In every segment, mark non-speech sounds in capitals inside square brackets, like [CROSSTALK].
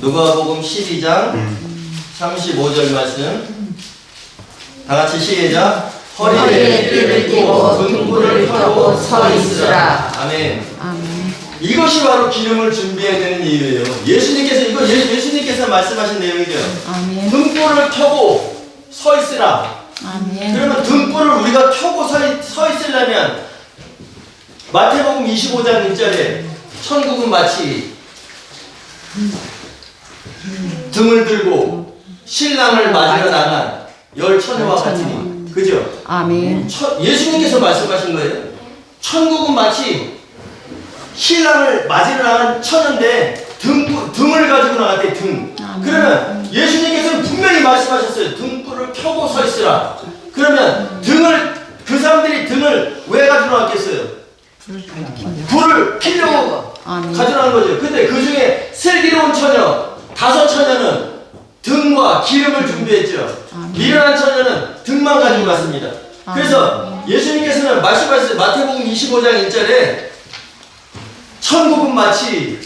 누가복음 12장 35절 말씀. 다 같이 시작. 허리에 띠를 띠고 등불을 켜고 서 있으라. 아멘. 아멘. 이것이 바로 기름을 준비해야 되는 이유예요. 예수님께서 이거 예, 예수님께서 말씀하신 내용이죠. 아멘. 등불을 켜고 서 있으라. 아멘. 그러면 등불을 우리가 켜고 서, 있, 서 있으려면 마태복음 25장 1절에 천국은 마치 등을 들고 신랑을 맞으러 나간 열 처녀와 같으니 그죠? 아멘. 처- 예수님께서 말씀하신 거예요. 천국은 마치 신랑을 맞으러 나간 처녀인데 등, 등을 가지고 나갔대 등. 그러면 예수님께서는 분명히 말씀하셨어요. 등불을 켜고 서 있으라. 그러면 등을 그 사람들이 등을 왜 가지고 나왔겠어요? 불을 켜려고 아멘. 가져나간 거죠. 근데 그 중에 슬기로운 처녀 다섯 처녀는 등과 기름을 준비했죠. 아멘. 미련한 처녀는 등만 가지고 갔습니다. 그래서 예수님께서는 말씀하셨어요. 마태복음 25장 1절에 천국은 마치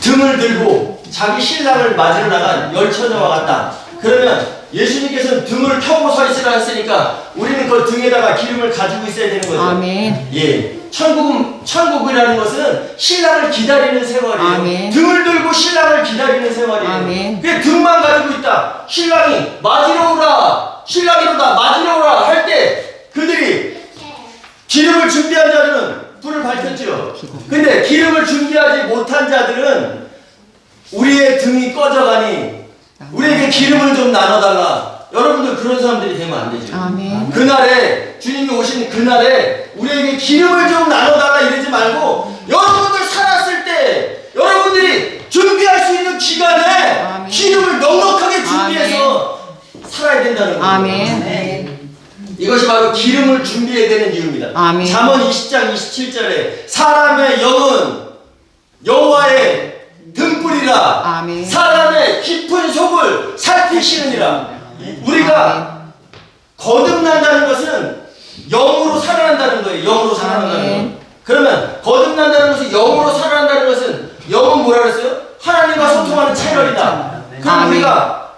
등을 들고 자기 신랑을 맞으러 나간 열 처녀와 같다. 그러면 예수님께서는 등을 켜고 서 있으라 했으니까 우리 는 그 등에다가 기름을 가지고 있어야 되는 거죠. 아멘. 예. 천국은, 천국이라는 것은 신랑을 기다리는 생활이에요. 아멘. 등을 들고 신랑을 기다리는 생활이에요. 아멘. 그 등만 가지고 있다. 신랑이 맞으러 오라. 신랑이로다. 맞으러 오라. 할 때 그들이 기름을 준비한 자들은 불을 밝혔죠. 근데 기름을 준비하지 못한 자들은 우리의 등이 꺼져가니 우리에게 기름을 좀 나눠달라. 여러분들 그런 사람들이 되면 안 되죠. 아멘. 그날에 주님이 오신 그날에 우리에게 기름을 좀 나눠달라 이러지 말고 여러분들 살았을 때 여러분들이 준비할 수 있는 기간에 아멘. 기름을 넉넉하게 준비해서 살아야 된다는 거예요. 아멘. 이것이 바로 기름을 준비해야 되는 이유입니다. 아멘. 잠언 20장 27절에 사람의 영은 여호와의 등불이라 아멘. 사람의 깊은 속을 살피시느니라 우리가 거듭난다는 것은 영으로 살아난다는 거예요. 영으로 살아난다는. 거. 그러면 거듭난다는 것은 영으로 살아난다는 것은 영은 뭐라 그랬어요? 하나님과 소통하는 채널이다. 그럼 아멘. 우리가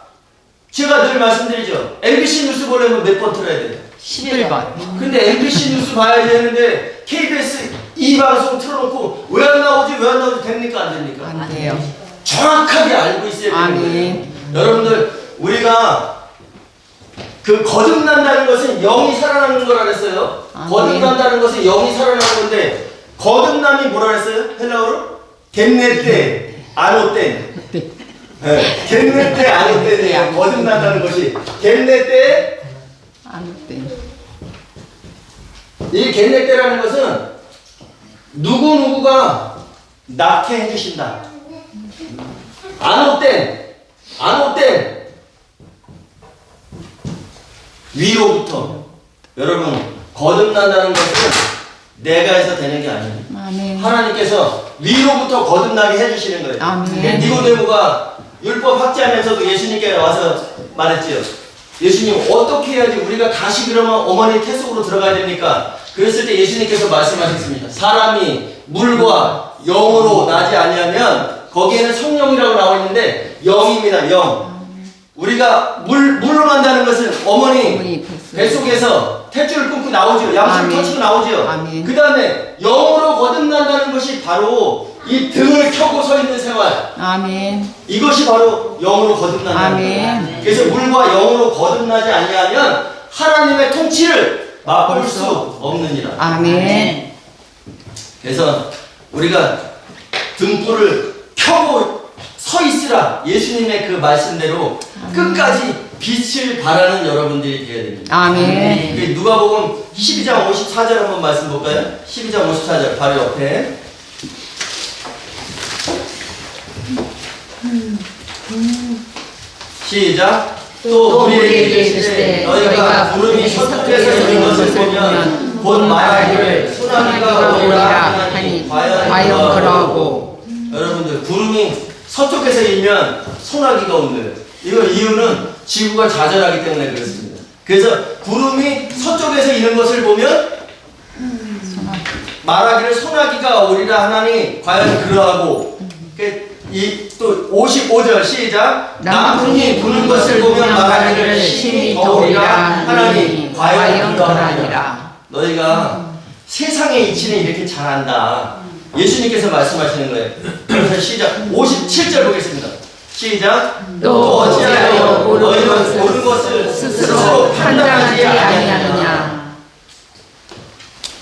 제가 늘 말씀드리죠. MBC 뉴스 보려면 몇 번 틀어야 돼요? 11번. 근데 MBC 뉴스 봐야 되는데 KBS 이 방송 틀어놓고 왜 안 나오지 왜 안 나오지 됩니까 안 됩니까? 안 돼요. 정확하게 알고 있어야. 거예요. 여러분들 우리가 그 거듭난다는 것은 영이 살아나는 거라 그랬어요. 아멘. 거듭난다는 것은 영이 살아나는 건데 거듭남이 뭐라 그랬어요? 헬라어로? 겟네때 아노땐 네. 겟네때 아노땐이에요. 거듭난다는 것이 겟네때 안 돼. 이 겟네때라는 것은 누구누구가 낳게 해주신다. 아노땐 아노땐 위로부터 여러분 거듭난다는 것은 내가 해서 되는 게 아니에요. 아멘. 하나님께서 위로부터 거듭나게 해주시는 거예요. 아멘. 니고데모가 율법 학자면서도 예수님께 와서 말했지요. 예수님 어떻게 해야지 우리가 다시 그러면 어머니 태 속으로 들어가야 됩니까? 그랬을 때 예수님께서 말씀하셨습니다. 사람이 물과 영으로 나지 아니하면 거기에는 성령이라고 나와 있는데 영입니다. 영. 우리가 물 물로 난다는 것은 어머니 어머니 뱃속에서. 탯줄을 끊고 나오죠. 양식을 아멘. 터치고 나오죠. 그 다음에 영으로 거듭난다는 것이 바로 이 등을 켜고 서 있는 생활. 아멘. 이것이 바로 영으로 거듭난다는 아멘. 거예요. 그래서 물과 영으로 거듭나지 아니하면 하나님의 통치를 맛볼 수 없느니라. 아멘. 그래서 우리가 등불을 켜고 서 있으라 예수님의 그 말씀대로 끝까지 빛을 발하는 여러분들이 되어야 됩니다. 아멘. 그 누가복음 12장 54절 한번 말씀 볼까요? 12장 54절 바로 옆에 시작 또 우리에게 이르시되 너희가 구름이 서쪽에서 이는 것을 보면 곧 말하기를 소나기가 오리라 하니 과연 그러하고 여러분들 구름이 서쪽에서 일면 소나기가 온대요. 이거 이유는 지구가 좌절하기 때문에 그렇습니다. 그래서 구름이 서쪽에서 이는 것을 보면 말하기를 소나기가 오리라 하나니 과연 그러하고 그이또 55절 시작 남풍이 부는 것을 보면 말하기를 심히 더우리라 하나니 과연 그러하니라 너희가 세상의 이치는 이렇게 잘한다. 예수님께서 말씀하시는 거예요. 그래서 시작 57절 보겠습니다. 시작 또 어찌하여 너희는 모르는 것을 스스로 판단하지 아니하느냐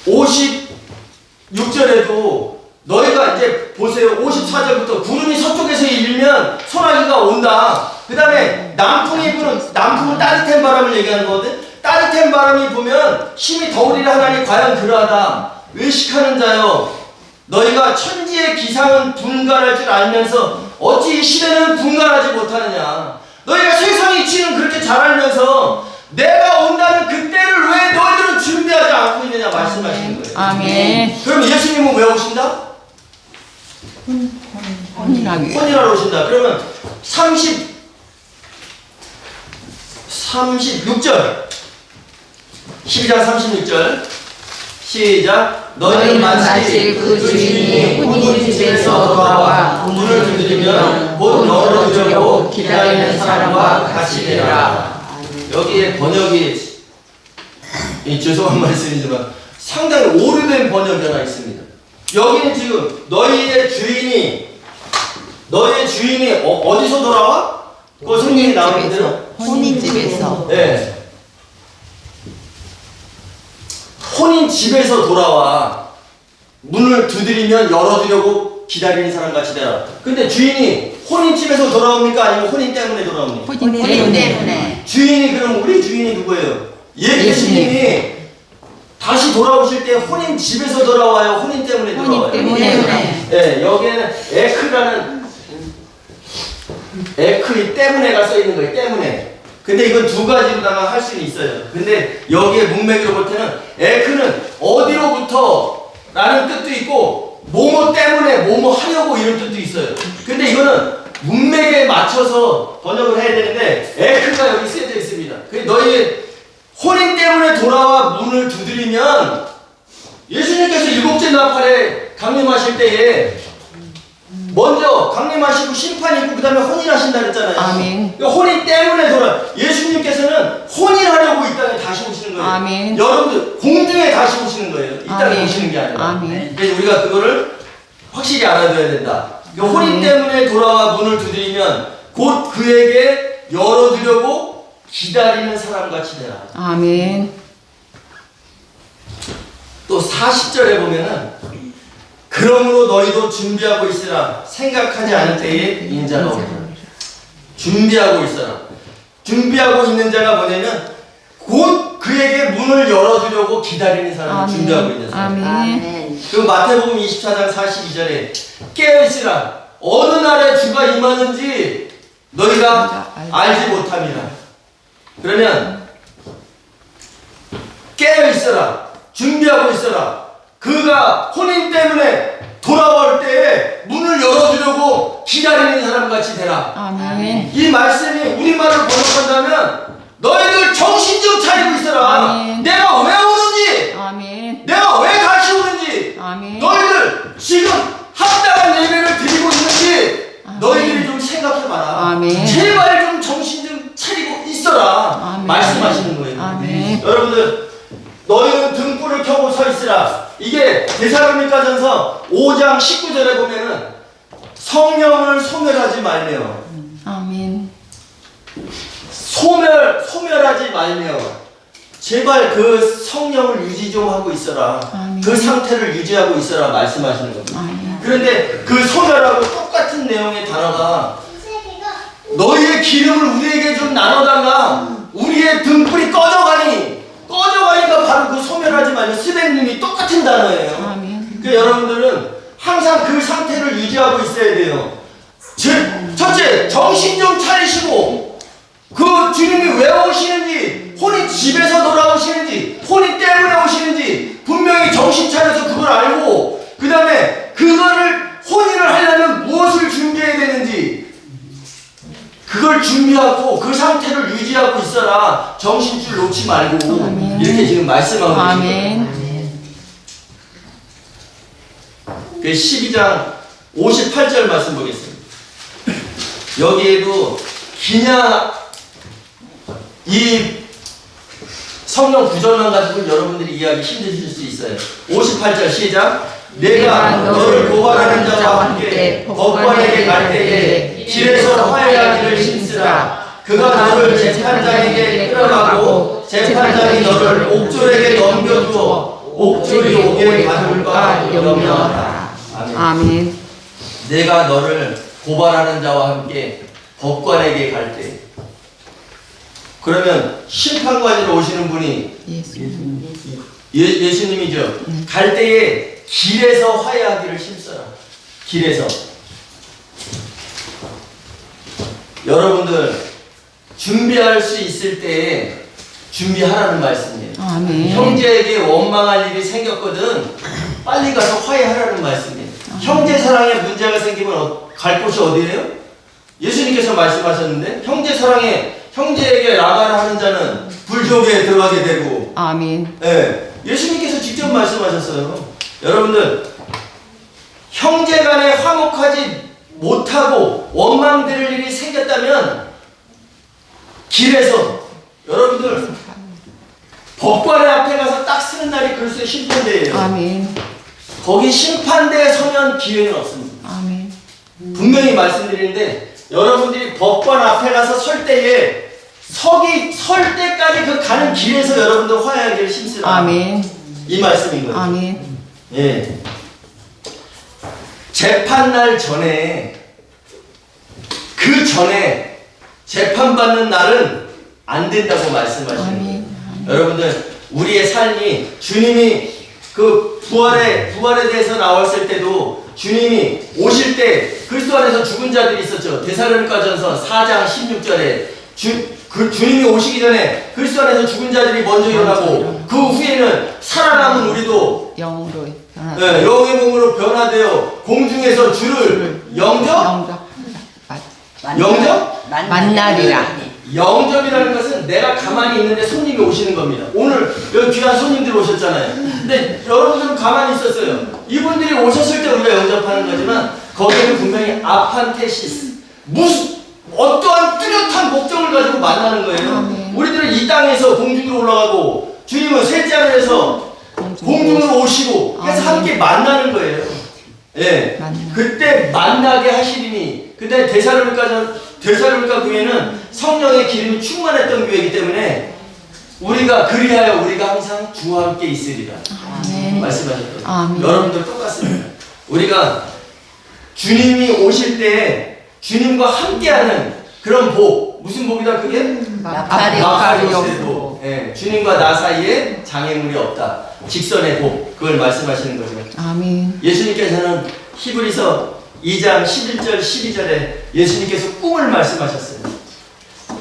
56절에도 너희가 이제 보세요. 54절부터 구름이 서쪽에서 일면 소나기가 온다. 그 다음에 남풍이 부는, 남풍은 따뜻한 바람을 얘기하는 거거든. 따뜻한 바람이 보면 심히 더우리라 하나니 과연 그러하다. 의식하는 자여. 너희가 천지의 기상은 분간할 줄 알면서 어찌 이 시대는 분간하지 못하느냐. 너희가 세상의 이치는 그렇게 잘 알면서 내가 온다는 그때를 왜 너희들은 준비하지 않고 있느냐 말씀하시는 거예요. 아멘 그럼 예수님은 왜 오신다? 혼인하기 혼인하러 오신다. 그러면 30 36절 12장 36절 시작. 너희는 마치 그 주인이 혼인 집에서 돌아와 문을 두드리면 곧 열어주려고 기다리는 사람과 같이 되라. 여기에 번역이 이 죄송한 [LAUGHS] 말씀이지만 상당히 오래된 번역이 하나 있습니다. 여기는 지금 너희의 주인이 너희의 주인이 어, 디서 돌아와? 그 성경이 나오는 대로? 혼인 집에서. 네. 혼인 집에서 돌아와 문을 두드리면 열어주려고 기다리는 사람 같이 되라. 근데 주인이 혼인 집에서 돌아옵니까? 아니면 혼인 때문에 돌아옵니까? 혼인 때문에 주인이 그럼 우리 주인이 누구예요? 예, 예수님이 다시 돌아오실 때 혼인 집에서 돌아와요. 혼인 때문에 돌아와요. 혼인 때문에 네, 여기에는 에크라는 에크이 때문에가 써 있는 거예요. 때문에. 근데 이건 두 가지로다가 할 수는 있어요. 근데 여기에 문맥으로 볼 때는 에크는 어디로부터 라는 뜻도 있고 뭐뭐 때문에 뭐뭐 하려고 이런 뜻도 있어요. 근데 이거는 문맥에 맞춰서 번역을 해야 되는데 에크가 여기 쓰여져 있습니다. 그 너희 혼인 때문에 돌아와 문을 두드리면 예수님께서 일곱째 나팔에 강림하실 때에 먼저 강림하시고 심판이 있고 그 다음에 혼인하신다 그랬잖아요. 아멘. 그러니까 혼인 때문에 돌아. 예수님께서는 혼인하려고 이 땅에 다시 오시는 거예요. 아멘. 여러분들 공중에 다시 오시는 거예요. 이 땅에 아멘. 오시는 게 아니라. 아멘. 그래서 우리가 그거를 확실히 알아둬야 된다. 그러니까 혼인. 때문에 돌아와 문을 두드리면 곧 그에게 열어주려고 기다리는 사람 같이 되라. 아멘 또 40절에 보면은 그러므로 너희도 준비하고 있으라. 생각하지 않을 때에 인자가 오리라. 준비하고 있어라. 준비하고 있는 자가 뭐냐면 곧 그에게 문을 열어주려고 기다리는 사람을 준비하고 있는 사람. 아멘. 그 마태복음 24장 42절에 깨어있으라. 어느 날에 주가 임하는지 너희가 알지 못함이라. 그러면 깨어있어라. 준비하고 있어라 그가 혼인 때문에 돌아올 때에 문을 열어주려고 기다리는 사람 같이 되라 아멘 이 말씀이 우리말을 번역한다면 너희들 정신 좀 차리고 있어라 아멘. 내가 왜 오는지 아멘 내가 왜 다시 오는지 아멘 너희들 지금 합당한 예배를 드리고 있는지 아멘. 너희들이 좀 생각해봐라. 아멘. 제발 좀 정신 좀 차리고 있어라. 아멘. 말씀하시는 거예요. 아멘. 여러분들 너희는 등불을 켜고 서 있으라. 이게 데살로니가전서 5장 19절에 보면은 성령을 소멸하지 말며 아멘 소멸 소멸하지 말며 제발 그 성령을 유지 좀 하고 있어라. 아멘. 그 상태를 유지하고 있어라 말씀하시는 겁니다. 아멘 그런데 그 소멸하고 똑같은 내용의 단어가 너희의 기름을 우리에게 좀 나눠달라. 우리의 등불이 꺼져가니 꺼져가니까 바로 말며 스백님이 똑같은 단어예요. 그 여러분들은 항상 그 상태를 유지하고 있어야 돼요. 제, 첫째 정신 좀 차리시고 그 주님이 왜 오시는지 혼이 집에서 돌아오시는지 혼이 때문에 오시는지 분명히 정신 차려서 그걸 알고 그 다음에 그거를 혼인을 하려면 무엇을 준비해야 되는지 그걸 준비하고 그 상태를 유지하고 있어라 정신줄 놓지 말고 아멘. 이렇게 지금 말씀하고 계신 거예요. 그 12장 58절 말씀 보겠습니다. 여기에도 그냥 이 성령 구절만 가지고 여러분들이 이해하기 힘드실 수 있어요. 58절 시작. 내가 너를 고발하는 자와 함께 법관에게 갈 때에 길에서 화해하기를 힘쓰라. 그가 너를 재판장에게 끌어가고 재판장이 너를 옥졸에게 넘겨주어 옥졸이 오게 가둘까 염려하라. 아멘. 아멘. 내가 너를 고발하는 자와 함께 법관에게 갈 때. 그러면 심판관으로 오시는 분이 예수. 예, 예수님이죠. 갈 때에 길에서 화해하기를 힘써라. 길에서. 여러분들 준비할 수 있을 때에 준비하라는 말씀이에요. 아멘. 형제에게 원망할 일이 생겼거든 빨리 가서 화해하라는 말씀이에요. 형제 사랑에 문제가 생기면 어- 갈 곳이 어디예요? 예수님께서 말씀하셨는데 형제 사랑에 형제에게 나가라 하는 자는 불족에 들어가게 되고 아멘. 예, 예수님께서 직접 말씀하셨어요. 여러분들 형제 간에 화목하지 못하고 원망 들을 일이 생겼다면 길에서 여러분들 법관의 앞에 가서 딱 쓰는 날이 글쎄 심판대예요. 아멘. 거기 심판대에 서면 기회는 없습니다. 아멘. 분명히 말씀드리는데 여러분들이 법관 앞에 가서 설 때에 서기 설 때까지 그 가는 길에서 여러분들 화해하기를 힘쓰라. 아멘. 이 말씀인 거예요. 아멘. 예. 재판날 전에 그 전에 재판받는 날은 안 된다고 말씀하시는 거예요. 여러분들 우리의 삶이 주님이 그 부활에 부활에 대해서 나왔을 때도 주님이 오실 때 그리스도 안에서 죽은 자들이 있었죠. 데살로니가전서 4장 16절에 주 그 주님이 오시기 전에 그리스도 안에서 죽은 자들이 먼저 일어나고 그 후에는 살아남은 우리도 영으로 변화. 예, 영의 몸으로 변화되어 공중에서 주를 영접 영접. 맞- 영접 만나리라. 영접이라는 것은 내가 가만히 있는데 손님이 오시는 겁니다. 오늘 여기 귀한 손님들 오셨잖아요. 근데 여러분들은 가만히 있었어요. 이분들이 오셨을 때 우리가 영접하는 거지만 거기에는 분명히 아판테시스 무슨 어떠한 뚜렷한 목적을 가지고 만나는 거예요. 아멘. 우리들은 이 땅에서 공중으로 올라가고 주님은 셋째 하늘에서 공중으로 오시고 그래서 아멘. 함께 만나는 거예요. 예. 만나. 그때 만나게 하시리니 근데 데살로니가 데살로니가 교회는 성령의 기름이 충만했던 교회이기 때문에 우리가 그리하여 우리가 항상 주와 함께 있으리라 아멘. 말씀하셨던 아멘. 여러분들 똑같습니다. 우리가 주님이 오실 때 주님과 함께하는 그런 복 무슨 복이다 그게 마카리 마카리오스의 마카리오스. 복. 예, 주님과 나 사이에 장애물이 없다. 직선의 복 그걸 말씀하시는 거죠. 아멘. 예수님께서는 히브리서 2장 11절 12절에 예수님께서 꿈을 말씀하셨어요.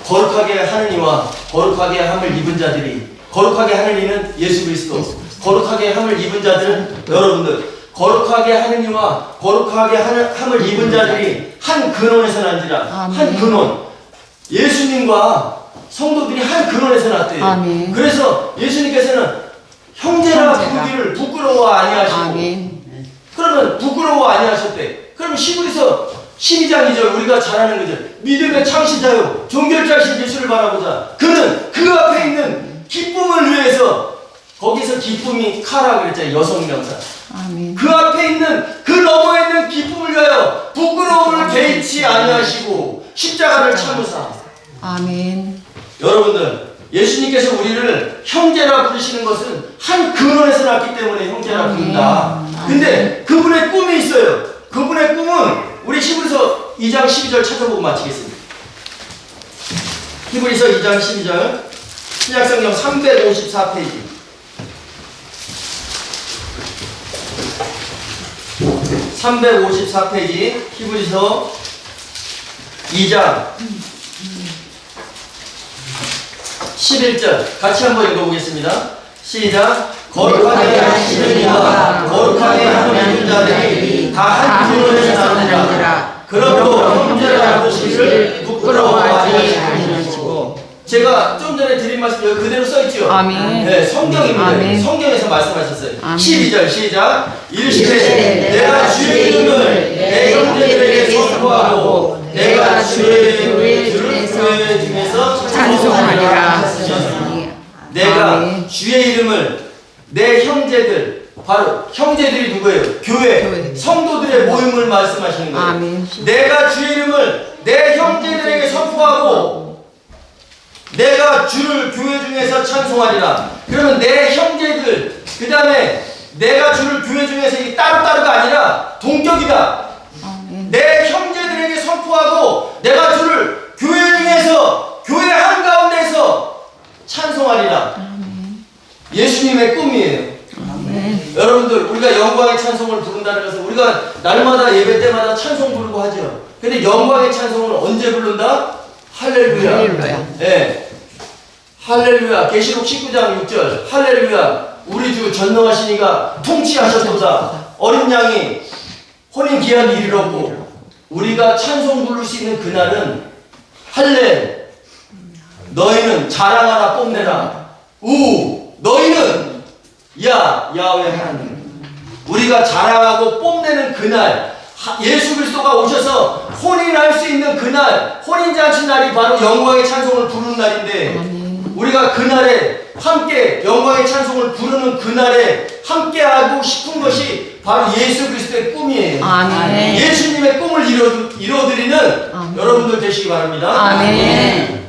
거룩하게 하는 이와 거룩하게 함을 입은 자들이 거룩하게 하는 이는 예수 그리스도 거룩하게 함을 입은 자들은 여러분들 거룩하게 하는 이와 거룩하게 하는 함을 입은 자들이 한 근원에서 난지라 한 아멘. 근원 예수님과 성도들이 한 근원에서 났대요. 아멘. 그래서 예수님께서는 형제라 형제라. 부르기를 부끄러워 아니하시고 아멘. 그러면 부끄러워 아니하셨대. 그럼 시부리서 12장이죠. 우리가 잘 아는 거죠. 믿음의 창시자요. 종결자신 예수를 바라보자. 그는 그 앞에 있는 기쁨을 위해서 거기서 기쁨이 카라 그랬잖아요. 여성 명사. 아멘. 그 앞에 있는 그 너머에 있는 기쁨을 위하여 부끄러움을 개의치 아니하시고 십자가를 참으사. 아멘. 여러분들 예수님께서 우리를 형제라 부르시는 것은 한 근원에서 났기 때문에 형제라 부른다. 근데 그분의 꿈이 있어요. 그분의 꿈은 우리 히브리서 2장 12절 찾아보고 마치겠습니다. 히브리서 2장 12절 신약성경 354페이지 354페이지 히브리서 2장 11절 같이 한번 읽어보겠습니다. 시작. 거룩하게 하시는 이와 거룩하게 하는 자들이 다한 근원에서 나느니라. 그러므로 그대로 써 있죠. 아멘. 네, 성경입니다. 아멘. 성경에서 말씀하셨어요. 아멘. 12절 시작. 일시되 내가 주의 이름을 내 형제들에게 선포하고 내가 주의 이름을 중에서 찬송하리라. 내가 주의 이름을 내 형제들 바로 형제들이 누구예요? 교회, 교회. 성도들의 모임을 말씀하시는 거예요. 아멘. 내가 주의 이름을 내 형제들에게 선포하고 내가 주를 교회 중에서 찬송하리라. 그러면 내 형제들 그 다음에 내가 주를 교회 중에서 이 따로따로가 아니라 동격이다. 아멘. 내 형제들에게 선포하고 내가 주를 교회 중에서 교회 한가운데서 찬송하리라. 예수님의 꿈이에요. 아멘. 여러분들 우리가 영광의 찬송을 부른다는 것은 우리가 날마다 예배 때마다 찬송 부르고 하죠. 근데 영광의 찬송을 언제 부른다? 할렐루야. 할렐루야. 예. 할렐루야. 계시록 19장 6절. 할렐루야. 우리 주 전능하시니가 통치하셨도다. 어린 양이 혼인 기한이 이르렀고 우리가 찬송 부를 수 있는 그날은 할렐 너희는 자랑하라 뽐내라 우 너희는 야 야외 하나님 우리가 자랑하고 뽐내는 그날 하- 예수 그리스도가 오셔서 혼인할 수 있는 그날 혼인잔치 날이 바로 영광의 찬송을 부르는 날인데 아멘. 우리가 그날에 함께 영광의 찬송을 부르는 그날에 함께하고 싶은 것이 바로 예수 그리스도의 꿈이에요. 아멘. 예수님의 꿈을 이뤄, 이뤄드리는 아멘. 여러분들 되시기 바랍니다. 아멘. 아멘.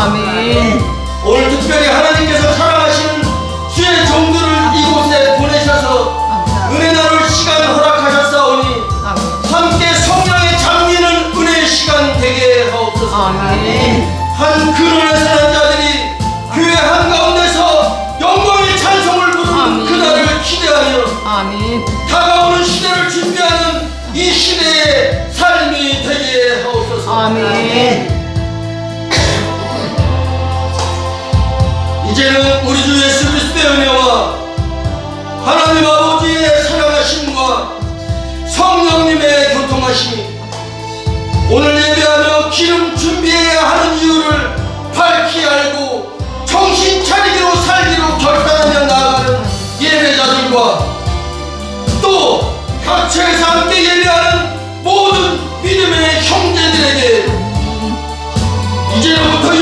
아멘. 오늘 특별히 하나님께서 사랑하시는 주의 종들을 이곳에 보내셔서 은혜 나눌 시간 허락하셨사오니. 함께 성령의 장미는 은혜의 시간 되게 하옵소서. 한 근원에 사는 자들이 교회 한가운데서 영광의 찬송을 부르는. 그날을 기대하며. 다가오는 시대를 준비하는 이 시대의 삶이 되게 하옵소서. 아멘. 이제는 우리 주 예수 그리스도의 은혜와 하나님 아버지의 사랑하심과 성령님의 교통하심이 오늘 예배하며 기름 준비해야 하는 이유를 밝히 알고 정신 차리기로 살기로 결단하며 나아가는 예배자들과 또 각처에서 함께 예배하는 모든 믿음의 형제들에게 이제부터